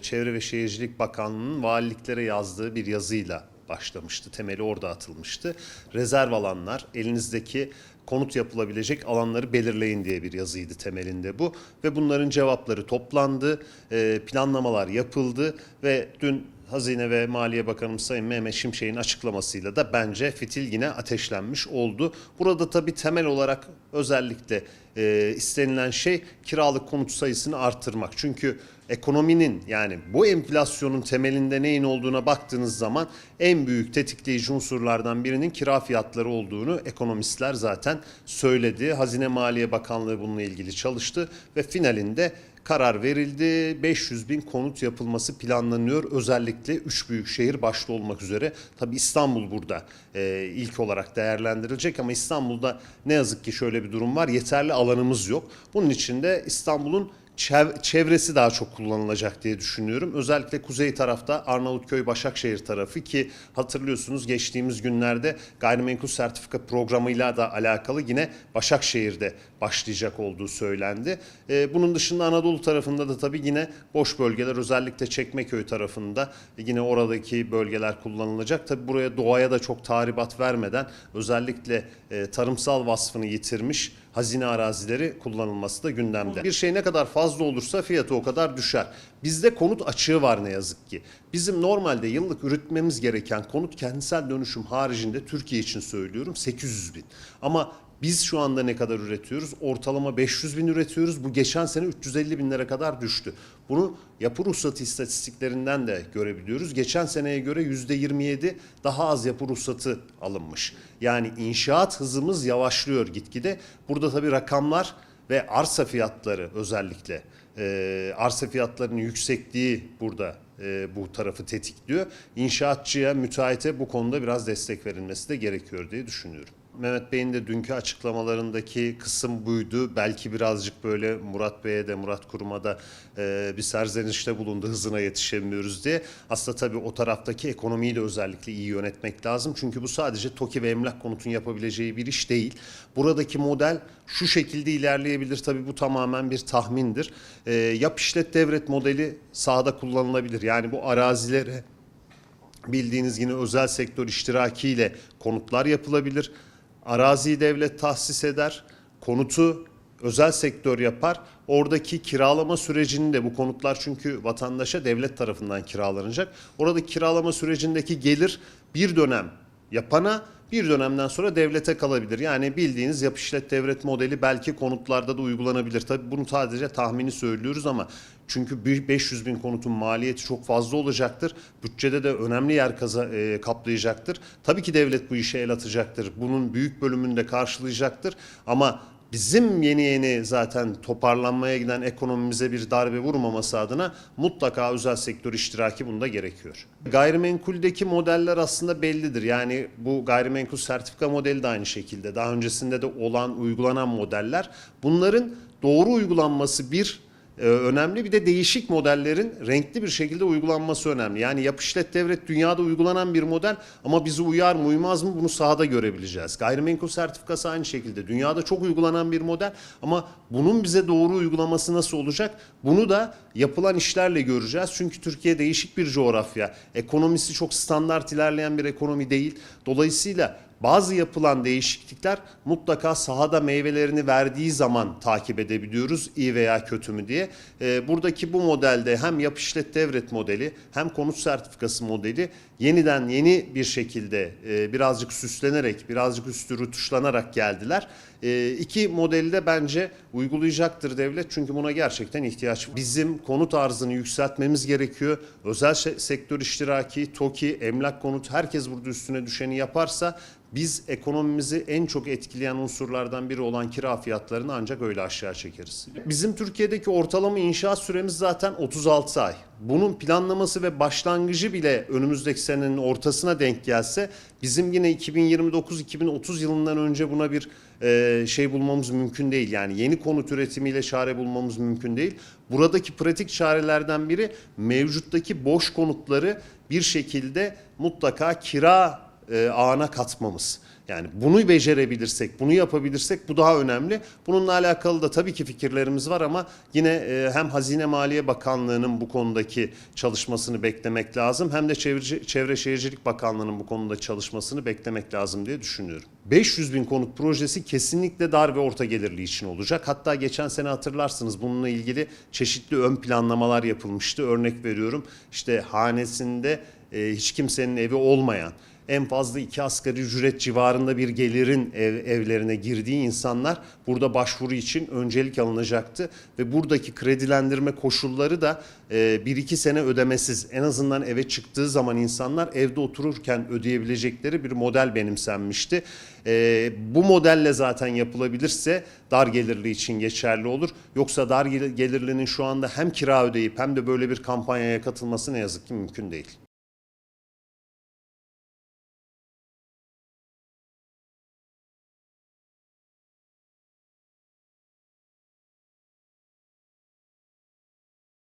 Çevre ve Şehircilik Bakanlığı'nın valiliklere yazdığı bir yazıyla başlamıştı. Temeli orada atılmıştı. Rezerv alanlar, elinizdeki konut yapılabilecek alanları belirleyin diye bir yazıydı temelinde bu. Ve bunların cevapları toplandı, e, planlamalar yapıldı ve dün Hazine ve Maliye Bakanımız Sayın Mehmet Şimşek'in açıklamasıyla da bence fitil yine ateşlenmiş oldu. Burada tabii temel olarak özellikle e, istenilen şey kiralık konut sayısını artırmak. Çünkü ekonominin yani bu enflasyonun temelinde neyin olduğuna baktığınız zaman en büyük tetikleyici unsurlardan birinin kira fiyatları olduğunu ekonomistler zaten söyledi. Hazine Maliye Bakanlığı bununla ilgili çalıştı ve finalinde karar verildi. 500 bin konut yapılması planlanıyor. Özellikle 3 büyük şehir başta olmak üzere. Tabi İstanbul burada e, ilk olarak değerlendirilecek ama İstanbul'da ne yazık ki şöyle bir durum var. Yeterli alanımız yok. Bunun için de İstanbul'un çevresi daha çok kullanılacak diye düşünüyorum. Özellikle kuzey tarafta Arnavutköy Başakşehir tarafı ki hatırlıyorsunuz geçtiğimiz günlerde gayrimenkul sertifika programıyla da alakalı yine Başakşehir'de başlayacak olduğu söylendi. Ee, bunun dışında Anadolu tarafında da tabii yine boş bölgeler özellikle Çekmeköy tarafında yine oradaki bölgeler kullanılacak. Tabii buraya doğaya da çok tahribat vermeden özellikle e, tarımsal vasfını yitirmiş hazine arazileri kullanılması da gündemde. Bir şey ne kadar fazla olursa fiyatı o kadar düşer. Bizde konut açığı var ne yazık ki. Bizim normalde yıllık üretmemiz gereken konut kentsel dönüşüm haricinde Türkiye için söylüyorum 800 bin. Ama biz şu anda ne kadar üretiyoruz? Ortalama 500 bin üretiyoruz. Bu geçen sene 350 binlere kadar düştü. Bunu yapı ruhsatı istatistiklerinden de görebiliyoruz. Geçen seneye göre %27 daha az yapı ruhsatı alınmış. Yani inşaat hızımız yavaşlıyor gitgide. Burada tabii rakamlar ve arsa fiyatları özellikle e, arsa fiyatlarının yüksekliği burada e, bu tarafı tetikliyor. İnşaatçıya, müteahhite bu konuda biraz destek verilmesi de gerekiyor diye düşünüyorum. Mehmet Bey'in de dünkü açıklamalarındaki kısım buydu. Belki birazcık böyle Murat Bey'e de Murat Kurum'a da e, bir serzenişte bulundu hızına yetişemiyoruz diye. Aslında tabii o taraftaki ekonomiyi de özellikle iyi yönetmek lazım. Çünkü bu sadece TOKİ ve emlak konutun yapabileceği bir iş değil. Buradaki model şu şekilde ilerleyebilir. Tabii bu tamamen bir tahmindir. E, yap işlet devret modeli sahada kullanılabilir. Yani bu arazilere bildiğiniz yine özel sektör iştirakiyle konutlar yapılabilir. Araziyi devlet tahsis eder, konutu özel sektör yapar. Oradaki kiralama sürecini de bu konutlar çünkü vatandaşa devlet tarafından kiralanacak. Orada kiralama sürecindeki gelir bir dönem yapana bir dönemden sonra devlete kalabilir. Yani bildiğiniz yap devlet modeli belki konutlarda da uygulanabilir. Tabii bunu sadece tahmini söylüyoruz ama çünkü bir 500 bin konutun maliyeti çok fazla olacaktır. Bütçede de önemli yer kaza, e, kaplayacaktır. Tabii ki devlet bu işe el atacaktır. Bunun büyük bölümünü de karşılayacaktır. Ama bizim yeni yeni zaten toparlanmaya giden ekonomimize bir darbe vurmaması adına mutlaka özel sektör iştiraki bunda gerekiyor. Gayrimenkuldeki modeller aslında bellidir. Yani bu gayrimenkul sertifika modeli de aynı şekilde. Daha öncesinde de olan, uygulanan modeller. Bunların doğru uygulanması bir önemli. Bir de değişik modellerin renkli bir şekilde uygulanması önemli. Yani yap işlet devlet dünyada uygulanan bir model ama bizi uyar mı uymaz mı bunu sahada görebileceğiz. Gayrimenkul sertifikası aynı şekilde. Dünyada çok uygulanan bir model ama bunun bize doğru uygulaması nasıl olacak? Bunu da yapılan işlerle göreceğiz. Çünkü Türkiye değişik bir coğrafya. Ekonomisi çok standart ilerleyen bir ekonomi değil. Dolayısıyla bazı yapılan değişiklikler mutlaka sahada meyvelerini verdiği zaman takip edebiliyoruz iyi veya kötü mü diye. Ee, buradaki bu modelde hem yap işlet devret modeli hem konut sertifikası modeli yeniden yeni bir şekilde e, birazcık süslenerek birazcık üstü rutuşlanarak geldiler. E, iki modeli de bence uygulayacaktır devlet çünkü buna gerçekten ihtiyaç var. Bizim konut arzını yükseltmemiz gerekiyor. Özel se- sektör iştiraki, TOKİ, emlak konut herkes burada üstüne düşeni yaparsa biz ekonomimizi en çok etkileyen unsurlardan biri olan kira fiyatlarını ancak öyle aşağı çekeriz. Bizim Türkiye'deki ortalama inşaat süremiz zaten 36 ay. Bunun planlaması ve başlangıcı bile önümüzdeki senenin ortasına denk gelse bizim yine 2029-2030 yılından önce buna bir e, şey bulmamız mümkün değil. Yani yeni konut üretimiyle çare bulmamız mümkün değil. Buradaki pratik çarelerden biri mevcuttaki boş konutları bir şekilde mutlaka kira e, ağına katmamız. Yani bunu becerebilirsek, bunu yapabilirsek bu daha önemli. Bununla alakalı da tabii ki fikirlerimiz var ama yine e, hem Hazine Maliye Bakanlığı'nın bu konudaki çalışmasını beklemek lazım hem de Çevre, Çevre Şehircilik Bakanlığı'nın bu konuda çalışmasını beklemek lazım diye düşünüyorum. 500 bin konut projesi kesinlikle dar ve orta gelirli için olacak. Hatta geçen sene hatırlarsınız bununla ilgili çeşitli ön planlamalar yapılmıştı. Örnek veriyorum işte hanesinde e, hiç kimsenin evi olmayan en fazla iki asgari ücret civarında bir gelirin ev, evlerine girdiği insanlar burada başvuru için öncelik alınacaktı ve buradaki kredilendirme koşulları da e, bir iki sene ödemesiz en azından eve çıktığı zaman insanlar evde otururken ödeyebilecekleri bir model benimsenmişti. E, bu modelle zaten yapılabilirse dar gelirli için geçerli olur. Yoksa dar gel- gelirlinin şu anda hem kira ödeyip hem de böyle bir kampanyaya katılması ne yazık ki mümkün değil.